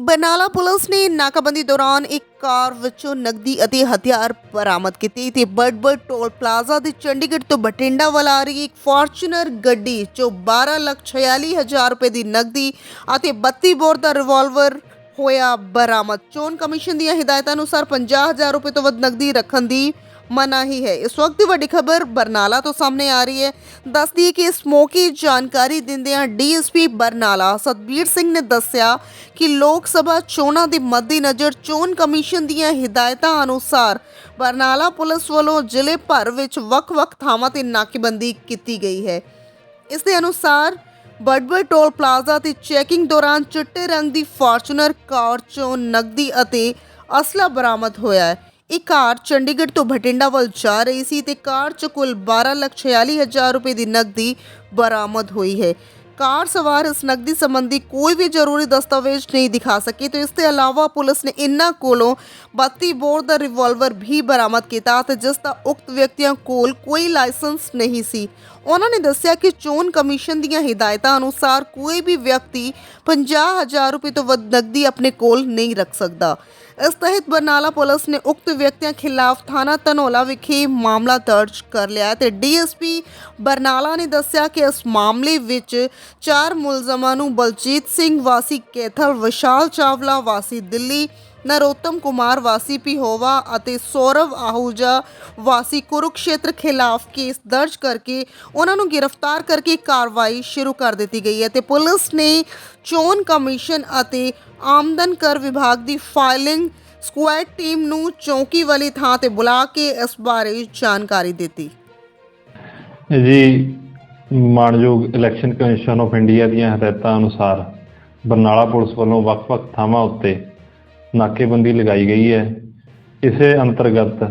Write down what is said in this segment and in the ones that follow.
Barnala police ਨੇ ਨਾਕਾਬੰਦੀ ਦੌਰਾਨ ਇੱਕ ਕਾਰ ਵਿੱਚੋਂ ਨਕਦੀ ਅਤੇ ਹਥਿਆਰ ਬਰਾਮਦ ਕੀਤੇ ਤੇ ਬੜਬੜ ਟੋਲ ਪਲਾਜ਼ਾ ਦੇ ਚੰਡੀਗੜ੍ਹ ਤੋਂ ਬਠਿੰਡਾ ਵੱਲ ਆ ਰਹੀ ਇੱਕ ਫਾਰਚੂਨਰ ਗੱਡੀ ਚੋਂ 12 ਲੱਖ 46 ਹਜ਼ਾਰ ਰੁਪਏ ਦੀ ਨਕਦੀ ਅਤੇ 32 ਬੋਰ ਦਾ ਰਿਵਾਲਵਰ ਹੋਇਆ ਬਰਾਮਦ। ਚੋਣ ਕਮਿਸ਼ਨ ਦੀਆਂ ਹਦਾਇਤਾਂ ਅਨੁਸਾਰ 50000 ਰੁਪਏ ਤੋਂ ਵੱਧ ਨਕਦੀ ਰੱਖਣ ਦੀ ਮਨਾਹੀ ਹੈ। ਇਸ ਵਕਤ ਦੀ ਵੱਡੀ ਖਬਰ ਬਰਨਾਲਾ ਤੋਂ ਸਾਹਮਣੇ ਆ ਰਹੀ ਹੈ। ਦੱਸਦੀ ਹੈ ਕਿ ਇਸ ਮੌਕੇ ਜਾਣਕਾਰੀ ਦਿੰਦਿਆਂ ਡੀਐਸਪੀ ਬਰਨਾਲਾ ਸਤਬੀਰ ਸਿੰਘ ਨੇ ਦੱਸਿਆ ਕਿ ਲੋਕ ਸਭਾ ਚੋਣਾਂ ਦੇ ਮੱਦੇਨਜ਼ਰ ਚੋਣ ਕਮਿਸ਼ਨ ਦੀਆਂ ਹਦਾਇਤਾਂ ਅਨੁਸਾਰ ਬਰਨਾਲਾ ਪੁਲਿਸ ਵੱਲੋਂ ਜ਼ਿਲ੍ਹੇ ਭਰ ਵਿੱਚ ਵੱਖ-ਵੱਖ ਥਾਵਾਂ ਤੇ ਨਾਕੇਬੰਦੀ ਕੀਤੀ ਗਈ ਹੈ। ਇਸ ਦੇ ਅਨੁਸਾਰ ਬੜਬੜ ਟੋਲ ਪਲਾਜ਼ਾ ਤੇ ਚੈਕਿੰਗ ਦੌਰਾਨ ਚਿੱਟੇ ਰੰਗ ਦੀ ਫਾਰਚੂਨਰ, ਕਾਰ ਚੋਂ ਨਕਦੀ ਅਤੇ ਅਸਲਾ ਬਰਾਮਦ ਹੋਇਆ ਹੈ। ਇਹ ਕਾਰ ਚੰਡੀਗੜ੍ਹ ਤੋਂ ਬਠਿੰਡਾ ਵੱਲ ਜਾ ਰਹੀ ਸੀ ਤੇ ਕਾਰ 'ਚ ਕੁੱਲ 12 ਲੱਖ 46 ਹਜ਼ਾਰ ਰੁਪਏ ਦੀ ਨਕਦੀ ਬਰਾਮਦ ਹੋਈ ਹੈ। ਕਾਰ ਸਵਾਰ ਇਸ ਨਕਦੀ ਸੰਬੰਧੀ ਕੋਈ ਵੀ ਜ਼ਰੂਰੀ ਦਸਤਾਵੇਜ਼ ਨਹੀਂ ਦਿਖਾ ਸਕੀ ਤੇ ਇਸ ਤੋਂ ਇਲਾਵਾ ਪੁਲਿਸ ਨੇ ਇਨ੍ਹਾਂ ਕੋਲੋਂ 32 ਬੋਰ ਦਾ ਰਿਵਾਲਵਰ ਵੀ ਬਰਾਮਦ ਕੀਤਾ ਤੇ ਜਿਸ ਦਾ ਉਕਤ ਵਿਅਕਤੀਆਂ ਕੋਲ ਕੋਈ ਲਾਇਸੈਂਸ ਨਹੀਂ ਸੀ। ਉਹਨਾਂ ਨੇ ਦੱਸਿਆ ਕਿ ਚੋਣ ਕਮਿਸ਼ਨ ਦੀਆਂ ਹਦਾਇਤਾਂ ਅਨੁਸਾਰ ਕੋਈ ਵੀ ਵਿਅਕਤੀ 50000 ਰੁਪਏ ਤੋਂ ਵੱਧ ਨਕਦੀ ਆਪਣੇ ਕੋਲ ਨਹੀਂ ਰੱਖ ਸਕਦਾ। ਇਸ ਤਹਿਤ ਬਰਨਾਲਾ ਪੁਲਿਸ ਨੇ ਉਕਤ ਵਿਅਕਤੀਆਂ ਖਿਲਾਫ ਥਾਣਾ ਧਨੌਲਾ ਵਿਖੇ ਮਾਮਲਾ ਦਰਜ ਕਰ ਲਿਆ ਹੈ ਤੇ ਡੀਐਸਪੀ ਬਰਨਾਲਾ ਨੇ ਦੱਸਿਆ ਕਿ ਇਸ ਮਾਮਲੇ ਵਿੱਚ ਚਾਰ ਮੁਲਜ਼ਮਾਂ ਨੂੰ ਬਲਜੀਤ ਸਿੰਘ ਵਾਸੀ ਕੈਥਲ, ਵਿਸ਼ਾਲ ਚਾਵਲਾ ਵਾਸੀ ਦਿੱਲੀ ਨਰੋਤਮ ਕੁਮਾਰ ਵਾਸੀ ਪਿਹੋਵਾ ਅਤੇ ਸੌਰਵ ਆਹੂਜਾ ਵਾਸੀ ਕੁਰੂਕਸ਼ੇਤਰ ਖਿਲਾਫ ਕੇਸ ਦਰਜ ਕਰਕੇ ਉਹਨਾਂ ਨੂੰ ਗ੍ਰਿਫਤਾਰ ਕਰਕੇ ਕਾਰਵਾਈ ਸ਼ੁਰੂ ਕਰ ਦਿੱਤੀ ਗਈ ਹੈ ਤੇ ਪੁਲਿਸ ਨੇ ਚੋਣ ਕਮਿਸ਼ਨ ਅਤੇ ਆਮਦਨ ਕਰ ਵਿਭਾਗ ਦੀ ਫਾਈਲਿੰਗ ਸਕੁਐਡ ਟੀਮ ਨੂੰ ਚੌਂਕੀ ਵਾਲੀ ਥਾਂ ਤੇ ਬੁਲਾ ਕੇ ਇਸ ਬਾਰੇ ਜਾਣਕਾਰੀ ਦਿੱਤੀ। ਜੀ, ਮਾਨਯੋਗ ਇਲੈਕਸ਼ਨ ਕਮਿਸ਼ਨ ਆਫ ਇੰਡੀਆ ਦੀਆਂ ਹਦਾਇਤਾਂ ਅਨੁਸਾਰ ਬਰਨਾਲਾ ਪੁਲਿਸ ਵੱਲੋਂ ਵੱਖ-ਵੱਖ ਥਾਵਾਂ ਉੱਤੇ ਨਾਕੇਬੰਦੀ ਲਗਾਈ ਗਈ ਹੈ। ਇਸੇ ਅੰਤਰਗਤ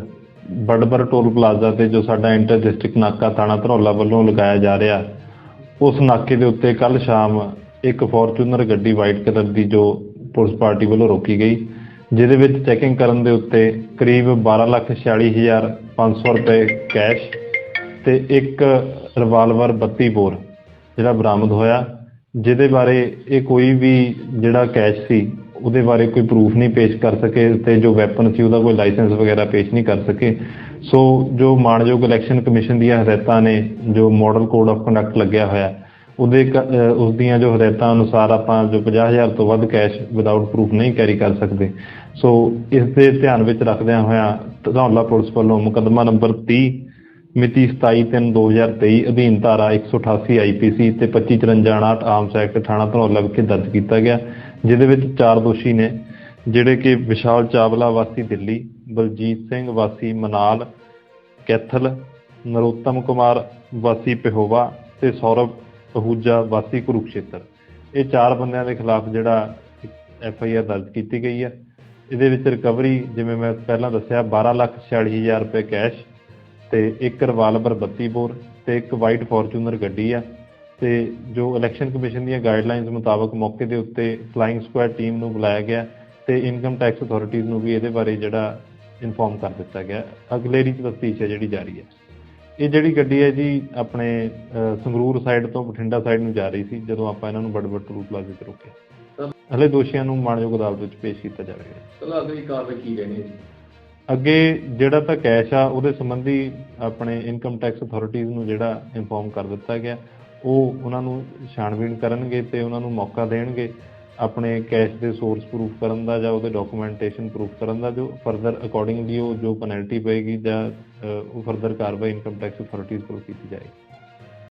ਬੜਬਰ ਟੋਲ ਪਲਾਜ਼ਾ ਤੇ ਜੋ ਸਾਡਾ ਇੰਟਰ ਡਿਸਟ੍ਰਿਕਟ ਨਾਕਾ ਥਾਣਾ ਧਰੌਲਾ ਵੱਲੋਂ ਲਗਾਇਆ ਜਾ ਰਿਹਾ ਉਸ ਨਾਕੇ ਦੇ ਉੱਤੇ ਕੱਲ ਸ਼ਾਮ ਇੱਕ ਫੋਰਚੂਨਰ ਗੱਡੀ ਵਾਈਟ ਕਲਰ ਦੀ ਜੋ ਪੁਲਿਸ ਪਾਰਟੀ ਵੱਲੋਂ ਰੋਕੀ ਗਈ ਜਿਹਦੇ ਵਿੱਚ ਚੈਕਿੰਗ ਕਰਨ ਦੇ ਉੱਤੇ ਕਰੀਬ 12,46,500 ਰੁਪਏ ਕੈਸ਼ ਤੇ ਇੱਕ ਰਿਵਾਲਵਰ 32 ਬੋਰ ਜਿਹੜਾ ਬਰਾਮਦ ਹੋਇਆ ਜਿਹਦੇ ਬਾਰੇ ਇਹ ਕੋਈ ਵੀ ਜਿਹੜਾ ਕੈਸ਼ ਸੀ ਉਹਦੇ ਬਾਰੇ ਕੋਈ ਪ੍ਰੂਫ ਨਹੀਂ ਪੇਸ਼ ਕਰ ਸਕੇ ਤੇ ਜੋ ਵੈਪਨ ਸੀ ਉਹਦਾ ਕੋਈ ਲਾਇਸੈਂਸ ਵਗੈਰਾ ਪੇਸ਼ ਨਹੀਂ ਕਰ ਸਕੇ। ਸੋ ਜੋ ਮਾਨਯੋਗ ਇਲੈਕਸ਼ਨ ਕਮਿਸ਼ਨ ਦੀਆਂ ਹਦਾਇਤਾਂ ਨੇ, ਜੋ ਮਾਡਲ ਕੋਡ ਆਫ ਕੰਡਕਟ ਲੱਗਿਆ ਹੋਇਆ, ਉਹਦੇ ਕ- ਉਸ ਦੀਆਂ ਜੋ ਹਦਾਇਤਾਂ ਅਨੁਸਾਰ ਆਪਾਂ ਜੋ 50000 ਤੋਂ ਵੱਧ ਕੈਸ਼ ਵਿਦਆਊਟ ਪ੍ਰੂਫ ਨਹੀਂ ਕੈਰੀ ਕਰ ਸਕਦੇ। ਸੋ ਇਸ ਦੇ ਧਿਆਨ ਵਿੱਚ ਰੱਖਦਿਆਂ ਹੋਇਆਂ ਧੌਲਾ ਪੁਲਿਸ ਵੱਲੋਂ ਮੁਕੱਦਮਾ ਨੰਬਰ 30 ਮਿਤੀ 27/3/2023 ਅਧੀਨ ਧਾਰਾ 188 ਆਈਪੀਸੀ ਤੇ 2554 ਆਰਮਸ ਐਕਟ ਥਾਣਾ ਧਨੌਲਾ ਵਿਖੇ ਦਰਜ ਕੀਤਾ ਗਿਆ ਜਿਹਦੇ ਵਿੱਚ ਚਾਰ ਦੋਸ਼ੀ ਨੇ ਜਿਹੜੇ ਕਿ ਵਿਸ਼ਾਲ ਚਾਵਲਾ ਵਾਸੀ ਦਿੱਲੀ ਬਲਜੀਤ ਸਿੰਘ ਵਾਸੀ ਮਨਾਲ ਕੈਥਲ ਨਰੋਤਮ ਕੁਮਾਰ ਵਾਸੀ ਪਿਹੋਵਾ ਤੇ ਸੌਰਵ ਪਹੂਜਾ ਵਾਸੀ ਕੁਰੂਕਸ਼ੇਤਰ। ਇਹ ਚਾਰ ਬੰਦਿਆਂ ਦੇ ਖਿਲਾਫ ਜਿਹੜਾ ਐਫ ਆਈ ਆਰ ਦਰਜ ਕੀਤੀ ਗਈ ਹੈ। ਇਹਦੇ ਵਿੱਚ ਰਿਕਵਰੀ ਜਿਵੇਂ ਮੈਂ ਪਹਿਲਾਂ ਦੱਸਿਆ 12,46,000 ਰੁਪਏ ਕੈਸ਼ ਤੇ ਇੱਕ ਰਿਵਾਲਵਰ 32 ਬੋਰ ਤੇ ਇੱਕ ਵਾਈਟ ਫੋਰਚੂਨਰ ਗੱਡੀ ਆ ਤੇ ਜੋ ਇਲੈਕਸ਼ਨ ਕਮਿਸ਼ਨ ਦੀਆਂ ਗਾਈਡਲਾਈਨਸ ਮੁਤਾਬਕ ਮੌਕੇ ਦੇ ਉੱਤੇ ਫਲਾਈਂਗ ਸਕੁਐਡ ਟੀਮ ਨੂੰ ਬੁਲਾਇਆ ਗਿਆ ਤੇ ਇਨਕਮ ਟੈਕਸ ਅਥਾਰਟੀਜ਼ ਨੂੰ ਵੀ ਇਹਦੇ ਬਾਰੇ ਜਿਹੜਾ ਇਨਫੋਰਮ ਕਰ ਦਿੱਤਾ ਗਿਆ। ਅਗਲੇਰੀ ਤਫਤੀਸ਼ ਹੈ ਜਿਹੜੀ ਜਾਰੀ ਹੈ। ਇਹ ਜਿਹੜੀ ਗੱਡੀ ਹੈ ਜੀ ਆਪਣੇ ਸੰਗਰੂਰ ਸਾਈਡ ਤੋਂ ਬਠਿੰਡਾ ਸਾਈਡ ਨੂੰ ਜਾ ਰਹੀ ਸੀ ਜਦੋਂ ਆਪਾਂ ਇਹਨਾਂ ਨੂੰ ਬੜਬੜ ਟਰੂ ਪਲਾਜ਼ੇ ਤੇ ਰੋਕਿਆ। ਹਲੇ ਦੋਸ਼ੀਆਂ ਨੂੰ ਮਾਣਯੋਗ ਅਦਾਲਤ ਵਿੱਚ ਪੇਸ਼ ਕੀਤਾ ਜਾਵੇਗਾ। ਚਲੋ ਅਗਲੀ ਕਾਰਵਾਈ ਕੀ ਰਹਿਣੀ ਹੈ ਜੀ? ਅੱਗੇ ਜਿਹੜਾ ਤਾਂ ਕੈਸ਼ ਆ, ਉਹਦੇ ਸੰਬੰਧੀ ਆਪਣੇ ਇਨਕਮ ਟੈਕਸ ਅਥਾਰਟੀਜ਼ ਨੂੰ ਜਿਹੜਾ ਇਨਫੋਰਮ ਕਰ ਦਿੱਤਾ ਗਿਆ, ਉਹ ਉਹਨਾਂ ਨੂੰ ਛਾਣਬੀਣ ਕਰਨਗੇ ਤੇ ਉਹਨਾਂ ਨੂੰ ਮੌਕਾ ਦੇਣਗੇ ਆਪਣੇ ਕੈਸ਼ ਦੇ ਸੋਰਸ ਪ੍ਰੂਫ ਕਰਨ ਦਾ ਜਾਂ ਉਹਦੇ ਡਾਕੂਮੈਂਟੇਸ਼ਨ ਪ੍ਰੂਫ ਕਰਨ ਦਾ, ਜੋ ਫਰਦਰ ਅਕੋਰਡਿੰਗਲੀ ਉਹ ਜੋ ਪੈਨਲਟੀ ਪਏਗੀ ਜਾਂ ਉਹ ਫਰਦਰ ਕਾਰਵਾਈ ਇਨਕਮ ਟੈਕਸ ਅਥਾਰਟੀਜ਼ ਕੋਲ ਕੀਤੀ ਜਾਏਗੀ।